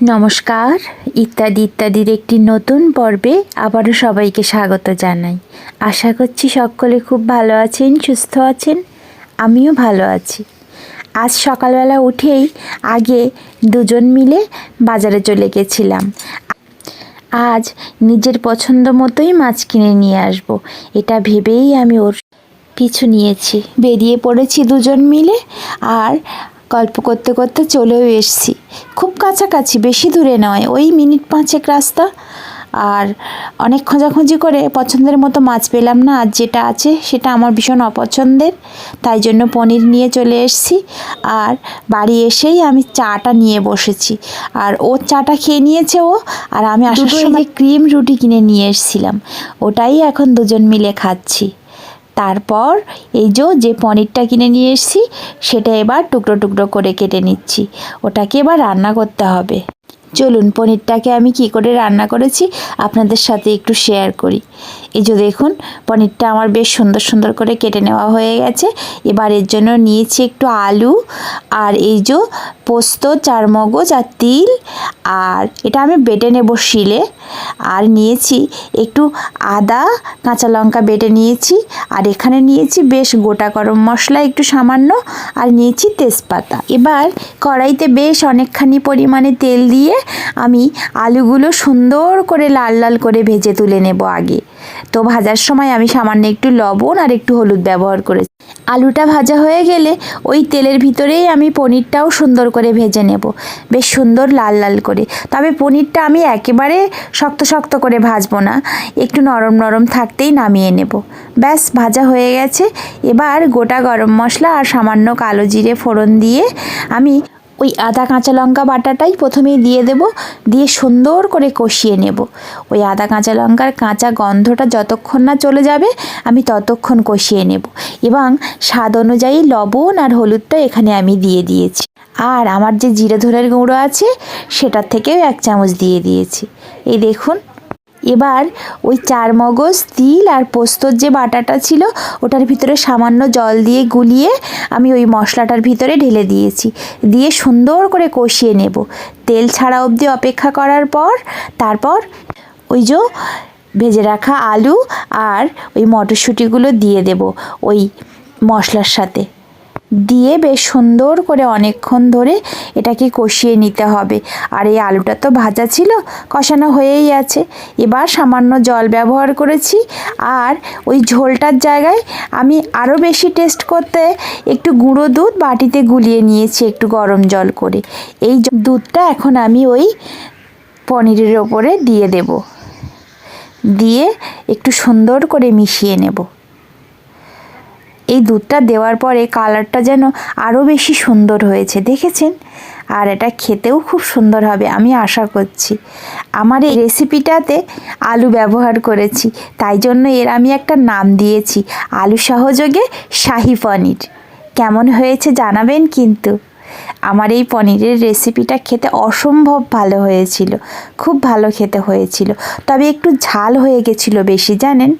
নমস্কার, ইত্যাদি ইত্যাদির একটি নতুন পর্বে আবারও সবাইকে স্বাগত জানাই। আশা করছি সকলে খুব ভালো আছেন, সুস্থ আছেন, আমিও ভালো আছি। আজ সকালবেলা উঠেই আগে দুজন মিলে বাজারে চলে গেছিলাম। আজ নিজের পছন্দ মতোই মাছ কিনে নিয়ে আসব, এটা ভেবেই আমি ওর পিছু নিয়েছি। বেরিয়ে পড়েছি দুজন মিলে আর গল্প করতে করতে চলেও এসছি। খুব কাছাকাছি বেশি দূরে নয় ওই মিনিট পাঁচেক রাস্তা। আর অনেক খোঁজাখুঁজি করে পছন্দের মতো মাছ পেলাম না আর যেটা আছে সেটা আমার ভীষণ অপছন্দের। তাই জন্য পনির নিয়ে চলে এসেছি। আর বাড়ি এসেই আমি চাটা নিয়ে বসেছি। আর ও চাটা খেয়ে নিয়েছে ও আর আমি আসলে সময় ক্রিম রুটি কিনে নিয়ে এসেছিলাম। ওটাই এখন দুজন মিলে খাচ্ছি। তারপর এই যে যে পনিরটা কিনে নিয়ে এসেছি, সেটা এবার টুকরো টুকরো করে কেটে নিচ্ছি। ওটাকে এবার রান্না করতে হবে। চলুন, পনিরটাকে আমি কি করে রান্না করেছি আপনাদের সাথে একটু শেয়ার করি। এই যে দেখুন, পনিরটা আমার বেশ সুন্দর সুন্দর করে কেটে নেওয়া হয়ে গেছে। এবার এর জন্য নিয়েছি একটু আলু আর এই যে পোস্ত, চারমগজ আর তিল। আর এটা আমি বেটে নেব শিলে। আর নিয়েছি একটু আদা, কাঁচা লঙ্কা বেটে নিয়েছি, আর এখানে নিয়েছি বেশ গোটা গরম মশলা, একটু সামান্য, আর নিয়েছি তেজপাতা। এবার কড়াইতে বেশ অনেকখানি পরিমাণে তেল দিয়ে আমি আলুগুলো সুন্দর করে লাল লাল করে ভেজে তুলে নেব আগে। তো ভাজার সময় আমি সামান্য একটু লবণ আর একটু হলুদ ব্যবহার করেছি। আলুটা ভাজা হয়ে গেলে ওই তেলের ভিতরেই আমি পনিরটাও সুন্দর করে ভেজে নেব। বেশ সুন্দর লাল লাল করে। তবে পনিরটা আমি একেবারে শক্ত শক্ত করে ভাজবো না। একটু নরম নরম থাকতেই নামিয়ে নেব। ব্যাস, ভাজা হয়ে গেছে। এবার গোটা গরম মশলা আর সামান্য কালো জিরে ফোড়ন দিয়ে আমি ওই আদা কাঁচা লঙ্কা বাটাটাই প্রথমেই দিয়ে দেব, দিয়ে সুন্দর করে কষিয়ে নেব। ওই আদা কাঁচা লঙ্কার কাঁচা গন্ধটা যতক্ষণ না চলে যাবে, আমি ততক্ষণ কষিয়ে নেব। এবং স্বাদ অনুযায়ী লবণ আর হলুদটা এখানে আমি দিয়ে দিয়েছি। আর আমার যে জিরে ধরের গুঁড়ো আছে, সেটার থেকেও এক চামচ দিয়ে দিয়েছি। এই দেখুন এবার ওই চার মগজ, তিল আর পোস্তর যে বাটাটা ছিল, ওটার ভিতরে সামান্য জল দিয়ে গুলিয়ে আমি ওই মশলাটার ভিতরে ঢেলে দিয়েছি। দিয়ে সুন্দর করে কষিয়ে নেব। তেল ছাড়া অবধি অপেক্ষা করার পর, তারপর ওই যে ভেজে রাখা আলু আর ওই মটরশুঁটিগুলো দিয়ে দেব ওই মশলার সাথে। দিয়ে বেশ সুন্দর করে অনেকক্ষণ ধরে এটাকে কষিয়ে নিতে হবে। আর এই আলুটা তো ভাজা ছিল, কষানো হয়েই আছে। এবার সামান্য জল ব্যবহার করেছি। আর ওই ঝোলটার জায়গায় আমি আরও বেশি টেস্ট করতে একটু গুঁড়ো দুধ বাটিতে গুলিয়ে নিয়েছি একটু গরম জল করে। এই দুধটা এখন আমি ওই পনিরের ওপরে দিয়ে দেব। দিয়ে একটু সুন্দর করে মিশিয়ে নেব। এই দুধটা দেওয়ার পরে কালারটা যেন আরও বেশি সুন্দর হয়েছে, দেখেছেন? আর এটা খেতেও খুব সুন্দর হবে, আমি আশা করছি। আমার এই রেসিপিটাতে আলু ব্যবহার করেছি, তাই জন্য এর আমি একটা নাম দিয়েছি, আলু সহযোগে শাহি পনির। কেমন হয়েছে জানাবেন কিন্তু। আমার এই পনিরের রেসিপিটা খেতে অসম্ভব ভালো হয়েছিল, খুব ভালো খেতে হয়েছিল। তবে একটু ঝাল হয়ে গেছিল বেশি, জানেন?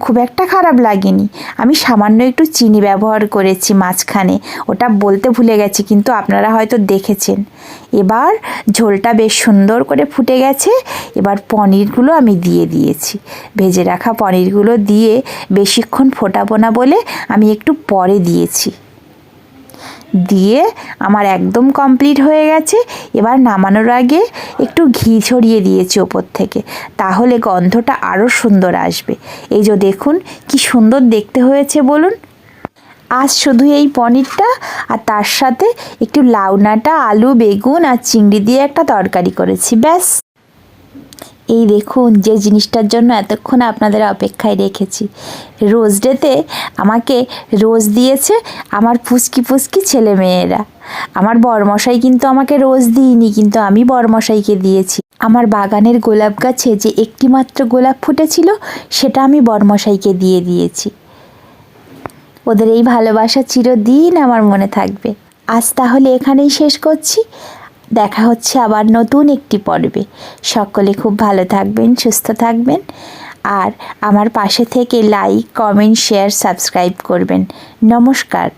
খুব একটা খারাপ লাগেনি। আমি সামান্য একটু চিনি ব্যবহার করেছি মাঝখানে। ওটা বলতে ভুলে গেছি, কিন্তু আপনারা হয়তো দেখেছেন। এবার ঝোলটা বেশ সুন্দর করে ফুটে গেছে। এবার পনিরগুলো আমি দিয়ে দিয়েছি। ভেজে রাখা পনিরগুলো দিয়ে বেশিক্ষণ ফোটাবো না বলে আমি একটু পরে দিয়েছি। দিয়ে আমার একদম কমপ্লিট হয়ে গেছে। এবার নামানোর আগে একটু ঘি ছড়িয়ে দিয়েছি ওপর থেকে, তাহলে গন্ধটা আরও সুন্দর আসবে। এই যে দেখুন, কি সুন্দর দেখতে হয়েছে বলুন। আজ শুধু এই পনিরটা আর তার সাথে একটু লাউনাটা আলু, বেগুন আর চিংড়ি দিয়ে একটা তরকারি করেছি, ব্যাস। এই দেখুন, যে জিনিসটার জন্য এতক্ষণ আপনাদের অপেক্ষায় রেখেছি। রোজ ডেতে আমাকে রোজ দিয়েছে আমার ফুসকি ফুসকি ছেলে মেয়েরা। আমার বরমশাই কিন্তু আমাকে রোজ দিইনি, কিন্তু আমি বরমশাইকে দিয়েছি। আমার বাগানের গোলাপ গাছে যে একটি মাত্র গোলাপ ফুটেছিল, সেটা আমি বরমশাইকে দিয়ে দিয়েছি। ওদের এই ভালোবাসা চিরদিন আমার মনে থাকবে। আজ তাহলে এখানেই শেষ করছি। দেখা হচ্ছে আবার নতুন একটি পর্বে। সকলে খুব ভালো থাকবেন, সুস্থ থাকবেন। আর আমার পাশে থেকে লাইক কমেন্ট শেয়ার সাবস্ক্রাইব করবেন। নমস্কার।